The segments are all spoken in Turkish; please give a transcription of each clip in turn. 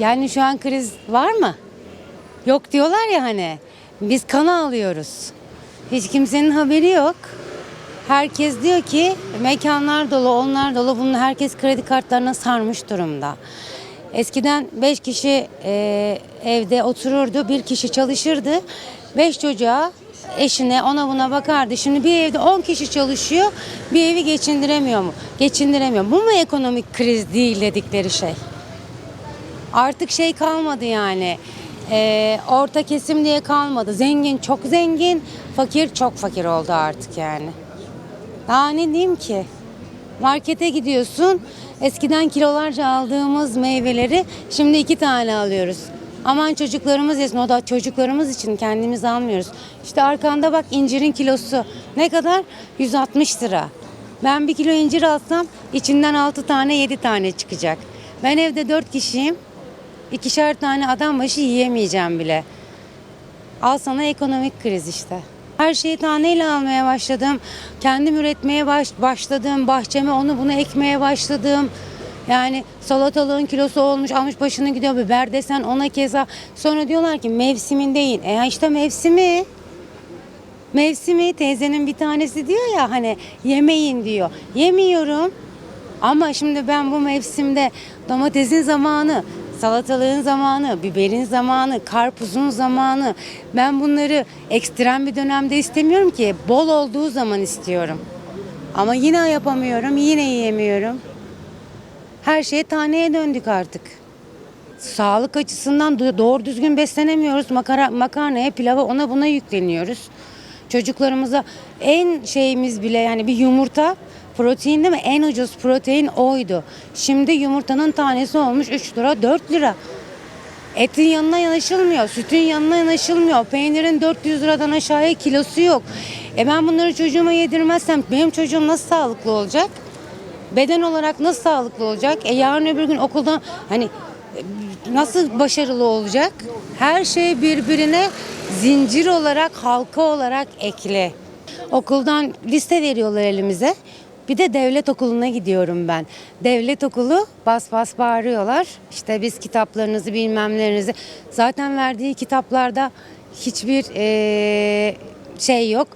Yani şu an kriz var mı? Yok diyorlar ya hani. Biz kana alıyoruz. Hiç kimsenin haberi yok. Herkes diyor ki mekanlar dolu, onlar dolu. Bunu herkes kredi kartlarına sarmış durumda. Eskiden 5 kişi e, evde otururdu, bir kişi çalışırdı. 5 çocuğa, eşine, ona buna bakardı. Şimdi bir evde 10 kişi çalışıyor, bir evi geçindiremiyor mu? Geçindiremiyor. Bu mu ekonomik kriz değil dedikleri şey? Artık şey kalmadı yani. Ee, orta kesim diye kalmadı. Zengin çok zengin, fakir çok fakir oldu artık yani. Daha ne diyeyim ki? Markete gidiyorsun. Eskiden kilolarca aldığımız meyveleri şimdi iki tane alıyoruz. Aman çocuklarımız yesin. O da çocuklarımız için kendimiz almıyoruz. İşte arkanda bak incirin kilosu. Ne kadar? 160 lira. Ben bir kilo incir alsam içinden 6 tane 7 tane çıkacak. Ben evde 4 kişiyim. İkişer tane adam başı yiyemeyeceğim bile. Al sana ekonomik kriz işte. Her şeyi taneyle almaya başladım. Kendim üretmeye baş, başladım. Bahçeme onu bunu ekmeye başladım. Yani salatalığın kilosu olmuş almış başını gidiyor. Biber desen ona keza. Sonra diyorlar ki mevsimin değil. E işte mevsimi. Mevsimi teyzenin bir tanesi diyor ya hani yemeyin diyor. Yemiyorum. Ama şimdi ben bu mevsimde domatesin zamanı, salatalığın zamanı, biberin zamanı, karpuzun zamanı. Ben bunları ekstrem bir dönemde istemiyorum ki. Bol olduğu zaman istiyorum. Ama yine yapamıyorum, yine yiyemiyorum. Her şey taneye döndük artık. Sağlık açısından do- doğru düzgün beslenemiyoruz. Makara, makarnaya, pilava ona buna yükleniyoruz. Çocuklarımıza en şeyimiz bile yani bir yumurta protein değil mi? En ucuz protein oydu. Şimdi yumurtanın tanesi olmuş 3 lira 4 lira. Etin yanına yanaşılmıyor, sütün yanına yanaşılmıyor. Peynirin 400 liradan aşağıya kilosu yok. E ben bunları çocuğuma yedirmezsem benim çocuğum nasıl sağlıklı olacak? Beden olarak nasıl sağlıklı olacak? E yarın öbür gün okulda hani nasıl başarılı olacak? Her şey birbirine zincir olarak, halka olarak ekli. Okuldan liste veriyorlar elimize. Bir de devlet okuluna gidiyorum ben. Devlet okulu bas bas bağırıyorlar. İşte biz kitaplarınızı bilmemlerinizi. Zaten verdiği kitaplarda hiçbir eee, şey yok.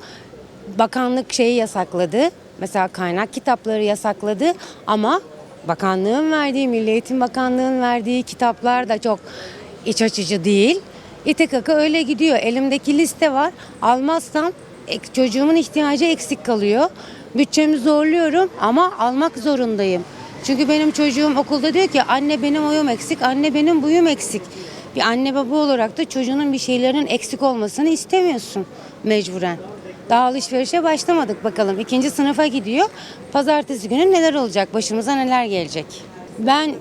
Bakanlık şeyi yasakladı. Mesela kaynak kitapları yasakladı ama bakanlığın verdiği, Milli Eğitim Bakanlığı'nın verdiği kitaplar da çok iç açıcı değil. İTKK öyle gidiyor. Elimdeki liste var. Almazsam çocuğumun ihtiyacı eksik kalıyor. Bütçemi zorluyorum ama almak zorundayım. Çünkü benim çocuğum okulda diyor ki anne benim oyum eksik, anne benim buyum eksik. Bir anne baba olarak da çocuğunun bir şeylerin eksik olmasını istemiyorsun mecburen. Daha alışverişe başlamadık bakalım. İkinci sınıfa gidiyor. Pazartesi günü neler olacak? Başımıza neler gelecek? Ben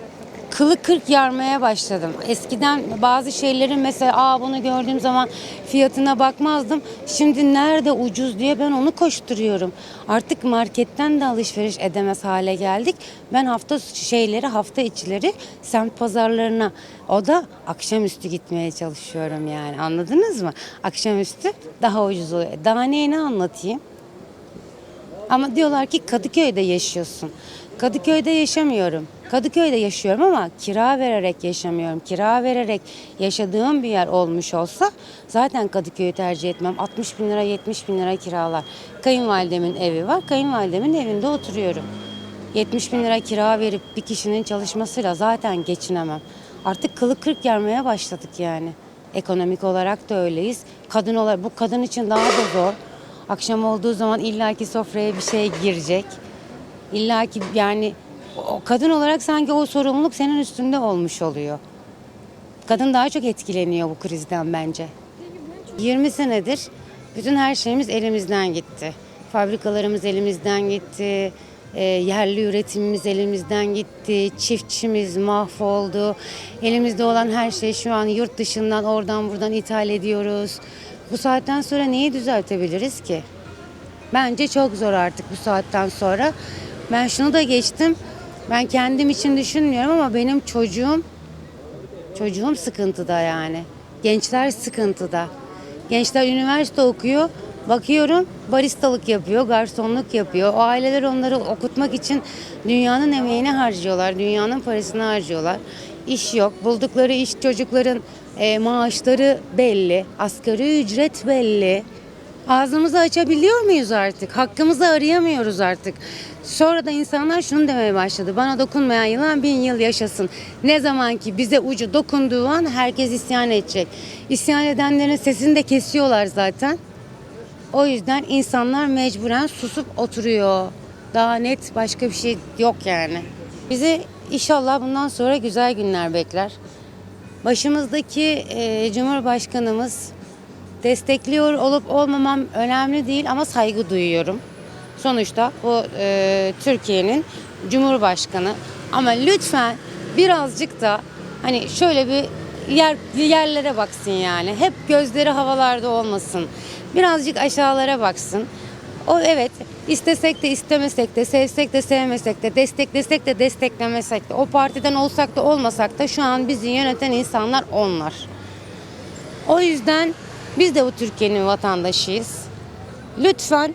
kılı kırk yarmaya başladım. Eskiden bazı şeylerin mesela aa bunu gördüğüm zaman fiyatına bakmazdım. Şimdi nerede ucuz diye ben onu koşturuyorum. Artık marketten de alışveriş edemez hale geldik. Ben hafta şeyleri hafta içleri semt pazarlarına o da akşamüstü gitmeye çalışıyorum yani anladınız mı? Akşamüstü daha ucuz oluyor. Daha neyini anlatayım? Ama diyorlar ki Kadıköy'de yaşıyorsun. Kadıköy'de yaşamıyorum. Kadıköy'de yaşıyorum ama kira vererek yaşamıyorum. Kira vererek yaşadığım bir yer olmuş olsa zaten Kadıköy'ü tercih etmem. 60 bin lira 70 bin lira kiralar. Kayınvalidemin evi var. Kayınvalidemin evinde oturuyorum. 70 bin lira kira verip bir kişinin çalışmasıyla zaten geçinemem. Artık kılı kırk yarmaya başladık yani. Ekonomik olarak da öyleyiz. Kadın olarak bu kadın için daha da zor. Akşam olduğu zaman illaki sofraya bir şey girecek. İlla ki yani o kadın olarak sanki o sorumluluk senin üstünde olmuş oluyor. Kadın daha çok etkileniyor bu krizden bence. 20 senedir bütün her şeyimiz elimizden gitti. Fabrikalarımız elimizden gitti. e, yerli üretimimiz elimizden gitti. Çiftçimiz mahvoldu. Elimizde olan her şey şu an yurt dışından oradan buradan ithal ediyoruz. Bu saatten sonra neyi düzeltebiliriz ki? Bence çok zor artık bu saatten sonra. Ben şunu da geçtim. Ben kendim için düşünmüyorum ama benim çocuğum çocuğum sıkıntıda yani. Gençler sıkıntıda. Gençler üniversite okuyor. Bakıyorum baristalık yapıyor, garsonluk yapıyor. O aileler onları okutmak için dünyanın emeğini harcıyorlar, dünyanın parasını harcıyorlar. iş yok. Buldukları iş çocukların e, maaşları belli. Asgari ücret belli. Ağzımızı açabiliyor muyuz artık? Hakkımızı arayamıyoruz artık. Sonra da insanlar şunu demeye başladı. Bana dokunmayan yılan bin yıl yaşasın. Ne zaman ki bize ucu dokunduğu an herkes isyan edecek. İsyan edenlerin sesini de kesiyorlar zaten. O yüzden insanlar mecburen susup oturuyor. Daha net başka bir şey yok yani. Bizi inşallah bundan sonra güzel günler bekler. Başımızdaki e, Cumhurbaşkanımız destekliyor olup olmamam önemli değil ama saygı duyuyorum. Sonuçta bu e, Türkiye'nin Cumhurbaşkanı. Ama lütfen birazcık da hani şöyle bir yer yerlere baksın yani. Hep gözleri havalarda olmasın. Birazcık aşağılara baksın. O evet istesek de istemesek de sevsek de sevmesek de desteklesek de desteklemesek de o partiden olsak da olmasak da şu an bizi yöneten insanlar onlar. O yüzden biz de bu Türkiye'nin vatandaşıyız. Lütfen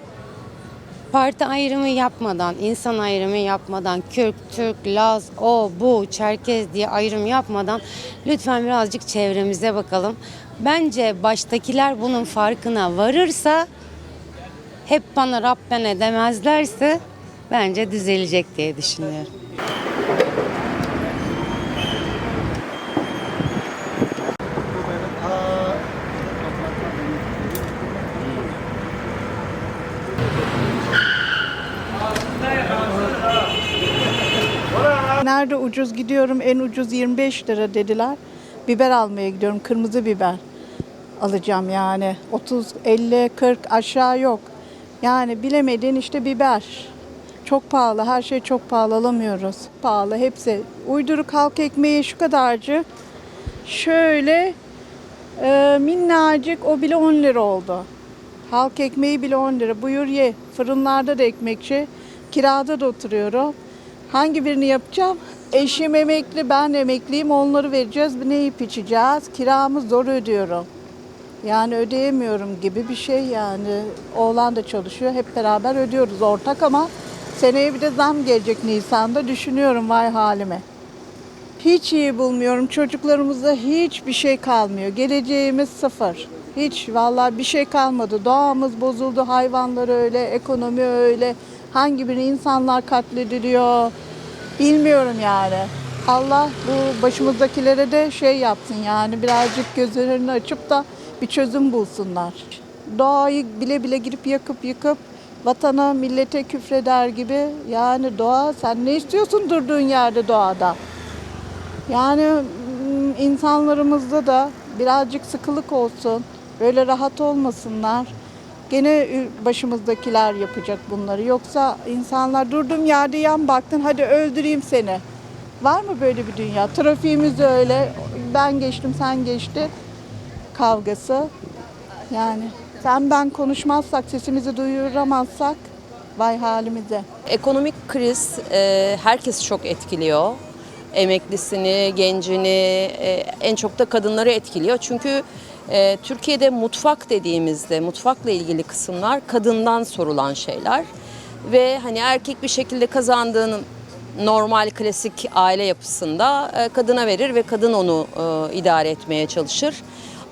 parti ayrımı yapmadan, insan ayrımı yapmadan, Kürt, Türk, Laz, o, bu, Çerkez diye ayrım yapmadan lütfen birazcık çevremize bakalım. Bence baştakiler bunun farkına varırsa hep bana Rabbena demezlerse bence düzelecek diye düşünüyorum. Nerede ucuz gidiyorum en ucuz 25 lira dediler. Biber almaya gidiyorum kırmızı biber alacağım yani. 30, 50, 40 aşağı yok. Yani bilemedin işte biber. Çok pahalı her şey çok pahalı alamıyoruz. Pahalı hepsi. Uyduruk halk ekmeği şu kadarcık. Şöyle e, minnacık o bile 10 lira oldu. Halk ekmeği bile 10 lira. Buyur ye. Fırınlarda da ekmekçi. Kirada da oturuyorum. Hangi birini yapacağım? Eşim emekli, ben emekliyim. Onları vereceğiz. Ne yiyip içeceğiz? Kiramı zor ödüyorum. Yani ödeyemiyorum gibi bir şey yani. Oğlan da çalışıyor. Hep beraber ödüyoruz ortak ama seneye bir de zam gelecek Nisan'da. Düşünüyorum vay halime. Hiç iyi bulmuyorum. Çocuklarımızda hiçbir şey kalmıyor. Geleceğimiz sıfır. Hiç vallahi bir şey kalmadı. Doğamız bozuldu, hayvanlar öyle, ekonomi öyle. Hangi biri insanlar katlediliyor. Bilmiyorum yani. Allah bu başımızdakilere de şey yapsın yani birazcık gözlerini açıp da bir çözüm bulsunlar. Doğayı bile bile girip yakıp yıkıp vatana, millete küfreder gibi. Yani doğa sen ne istiyorsun durduğun yerde doğada? Yani insanlarımızda da birazcık sıkılık olsun. Böyle rahat olmasınlar. Gene başımızdakiler yapacak bunları. Yoksa insanlar durdum yerde yan baktın hadi öldüreyim seni. Var mı böyle bir dünya? Trafiğimiz öyle. Ben geçtim sen geçti kavgası. Yani sen ben konuşmazsak, sesimizi duyuramazsak vay halimize. Ekonomik kriz e, herkesi çok etkiliyor. Emeklisini, gencini, e, en çok da kadınları etkiliyor. Çünkü e, Türkiye'de mutfak dediğimizde, mutfakla ilgili kısımlar kadından sorulan şeyler. Ve hani erkek bir şekilde kazandığının normal klasik aile yapısında e, kadına verir ve kadın onu e, idare etmeye çalışır.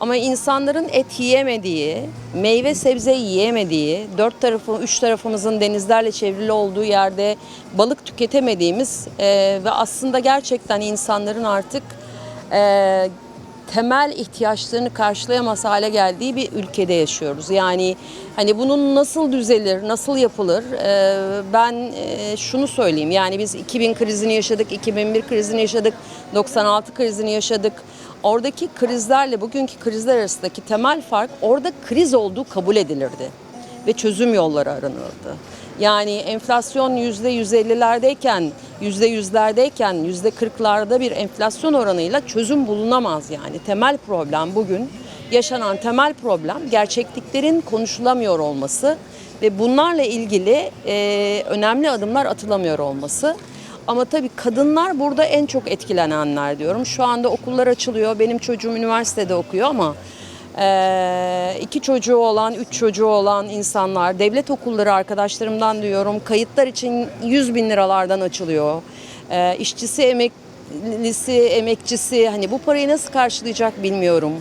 Ama insanların et yiyemediği, meyve sebze yiyemediği, dört tarafı, üç tarafımızın denizlerle çevrili olduğu yerde balık tüketemediğimiz e, ve aslında gerçekten insanların artık e, temel ihtiyaçlarını karşılayamaz hale geldiği bir ülkede yaşıyoruz. Yani hani bunun nasıl düzelir, nasıl yapılır? Ee, ben e, şunu söyleyeyim. Yani biz 2000 krizini yaşadık, 2001 krizini yaşadık, 96 krizini yaşadık. Oradaki krizlerle bugünkü krizler arasındaki temel fark orada kriz olduğu kabul edilirdi ve çözüm yolları aranırdı. Yani enflasyon yüzde 150'lerdeyken, yüzde yüzlerdeyken yüzde 40'larda bir enflasyon oranıyla çözüm bulunamaz yani. Temel problem bugün yaşanan temel problem gerçekliklerin konuşulamıyor olması ve bunlarla ilgili e, önemli adımlar atılamıyor olması. Ama tabii kadınlar burada en çok etkilenenler diyorum. Şu anda okullar açılıyor. Benim çocuğum üniversitede okuyor ama iki çocuğu olan, üç çocuğu olan insanlar, devlet okulları arkadaşlarımdan diyorum kayıtlar için 100 bin liralardan açılıyor. Ee, işçisi emeklisi, emekçisi hani bu parayı nasıl karşılayacak bilmiyorum.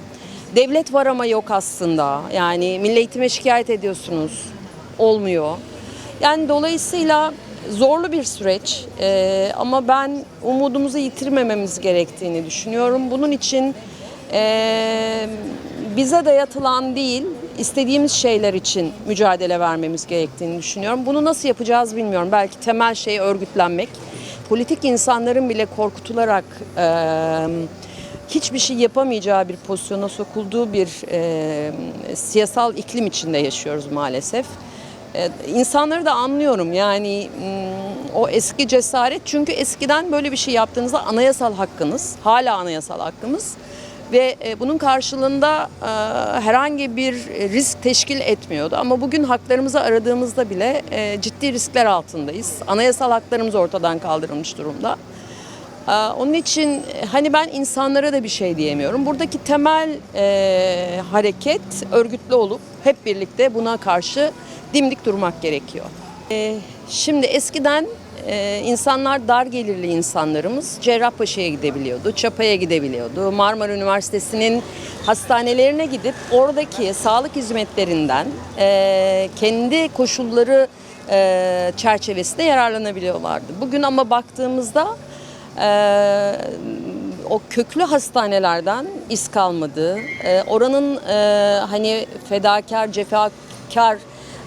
Devlet var ama yok aslında. Yani milli eğitime şikayet ediyorsunuz. Olmuyor. Yani dolayısıyla zorlu bir süreç Ee, ama ben umudumuzu yitirmememiz gerektiğini düşünüyorum. Bunun için ee, bize dayatılan değil, istediğimiz şeyler için mücadele vermemiz gerektiğini düşünüyorum. Bunu nasıl yapacağız bilmiyorum. Belki temel şey örgütlenmek. Politik insanların bile korkutularak ee, hiçbir şey yapamayacağı bir pozisyona sokulduğu bir ee, siyasal iklim içinde yaşıyoruz maalesef. Ee, İnsanları da anlıyorum yani mm, o eski cesaret çünkü eskiden böyle bir şey yaptığınızda anayasal hakkınız hala anayasal hakkımız ve e, bunun karşılığında e, herhangi bir risk teşkil etmiyordu ama bugün haklarımızı aradığımızda bile e, ciddi riskler altındayız anayasal haklarımız ortadan kaldırılmış durumda. Onun için hani ben insanlara da bir şey diyemiyorum. Buradaki temel hareket örgütlü olup hep birlikte buna karşı dimdik durmak gerekiyor. Şimdi eskiden e, insanlar dar gelirli insanlarımız Cerrahpaşa'ya gidebiliyordu, Çapa'ya gidebiliyordu. Marmara Üniversitesi'nin hastanelerine gidip oradaki sağlık hizmetlerinden e, kendi koşulları e, çerçevesinde yararlanabiliyorlardı. Bugün ama baktığımızda ee, o köklü hastanelerden iz kalmadı. Ee, oranın e, hani fedakar, cefakar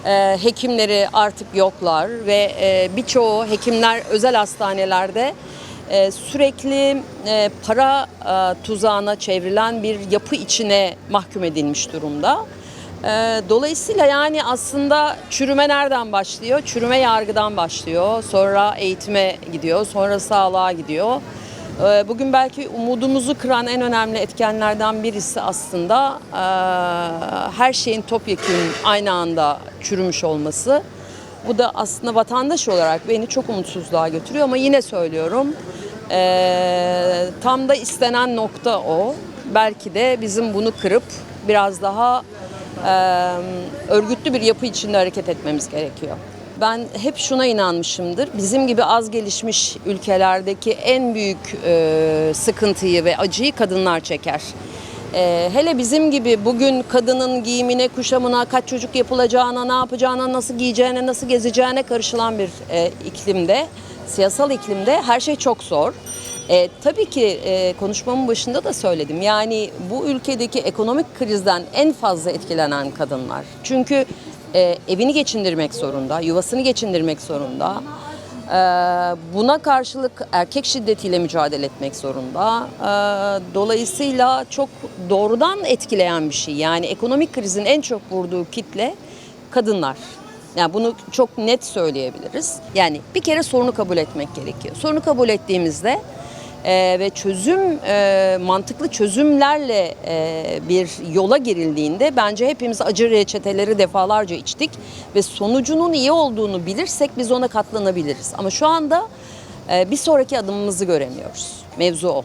e, hekimleri artık yoklar ve e, birçoğu hekimler özel hastanelerde e, sürekli e, para tuzağına çevrilen bir yapı içine mahkum edilmiş durumda. Ee, Dolayısıyla yani aslında çürüme nereden başlıyor? Çürüme yargıdan başlıyor. Sonra eğitime gidiyor. Sonra sağlığa gidiyor. Ee, Bugün belki umudumuzu kıran en önemli etkenlerden birisi aslında eee, her şeyin topyekun aynı anda çürümüş olması. Bu da aslında vatandaş olarak beni çok umutsuzluğa götürüyor ama yine söylüyorum eee, tam da istenen nokta o. Belki de bizim bunu kırıp biraz daha örgütlü bir yapı içinde hareket etmemiz gerekiyor. Ben hep şuna inanmışımdır. Bizim gibi az gelişmiş ülkelerdeki en büyük eee, sıkıntıyı ve acıyı kadınlar çeker. Eee, hele bizim gibi bugün kadının giyimine, kuşamına, kaç çocuk yapılacağına, ne yapacağına, nasıl giyeceğine, nasıl gezeceğine karışılan bir eee, iklimde, siyasal iklimde her şey çok zor. E, tabii ki e, konuşmamın başında da söyledim. Yani bu ülkedeki ekonomik krizden en fazla etkilenen kadınlar. Çünkü e, evini geçindirmek zorunda, yuvasını geçindirmek zorunda. E, buna karşılık erkek şiddetiyle mücadele etmek zorunda. E, dolayısıyla çok doğrudan etkileyen bir şey. Yani ekonomik krizin en çok vurduğu kitle kadınlar. Yani bunu çok net söyleyebiliriz. Yani bir kere sorunu kabul etmek gerekiyor. Sorunu kabul ettiğimizde e, ve çözüm e, mantıklı çözümlerle e, bir yola girildiğinde bence hepimiz acı reçeteleri defalarca içtik ve sonucunun iyi olduğunu bilirsek biz ona katlanabiliriz. Ama şu anda e, bir sonraki adımımızı göremiyoruz. Mevzu o.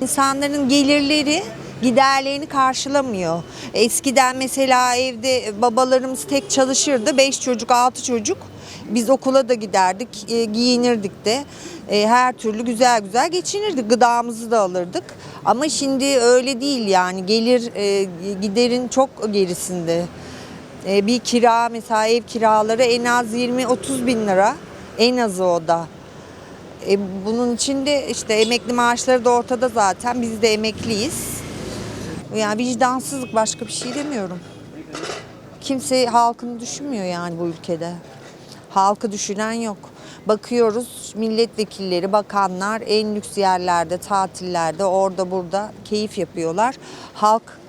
İnsanların gelirleri giderlerini karşılamıyor. Eskiden mesela evde babalarımız tek çalışırdı. Beş çocuk, altı çocuk. Biz okula da giderdik, e, giyinirdik de. E, her türlü güzel güzel geçinirdik. Gıdamızı da alırdık. Ama şimdi öyle değil yani. Gelir e, giderin çok gerisinde. Bir kira mesela ev kiraları en az 20-30 bin lira. En azı o da. Bunun içinde işte emekli maaşları da ortada zaten. Biz de emekliyiz. Yani vicdansızlık başka bir şey demiyorum. Kimse halkını düşünmüyor yani bu ülkede. Halkı düşünen yok. Bakıyoruz milletvekilleri, bakanlar en lüks yerlerde, tatillerde, orada burada keyif yapıyorlar. Halk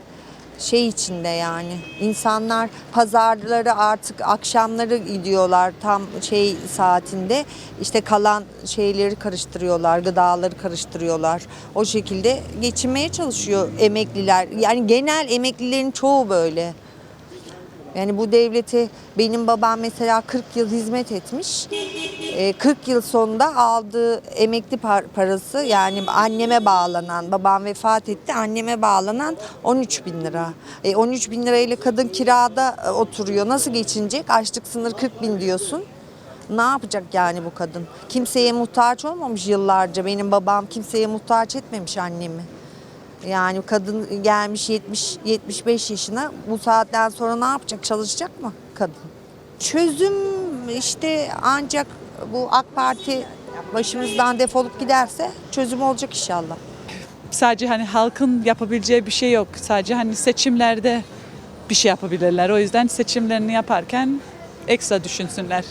şey içinde yani. İnsanlar pazarları artık akşamları gidiyorlar tam şey saatinde. İşte kalan şeyleri karıştırıyorlar gıdaları karıştırıyorlar. O şekilde geçinmeye çalışıyor emekliler. Yani genel emeklilerin çoğu böyle. Yani bu devlete benim babam mesela 40 yıl hizmet etmiş. Ee, 40 yıl sonunda aldığı emekli par- parası yani anneme bağlanan, babam vefat etti, anneme bağlanan 13 bin lira. E, 13 bin lirayla kadın kirada e, oturuyor. Nasıl geçinecek? Açlık sınır 40 bin diyorsun. Ne yapacak yani bu kadın? Kimseye muhtaç olmamış yıllarca. Benim babam kimseye muhtaç etmemiş annemi. Yani kadın gelmiş 70 75 yaşına bu saatten sonra ne yapacak? Çalışacak mı kadın? Çözüm işte ancak bu AK Parti başımızdan defolup giderse çözüm olacak inşallah. sadece hani halkın yapabileceği bir şey yok. Sadece hani seçimlerde bir şey yapabilirler. O yüzden seçimlerini yaparken ekstra düşünsünler.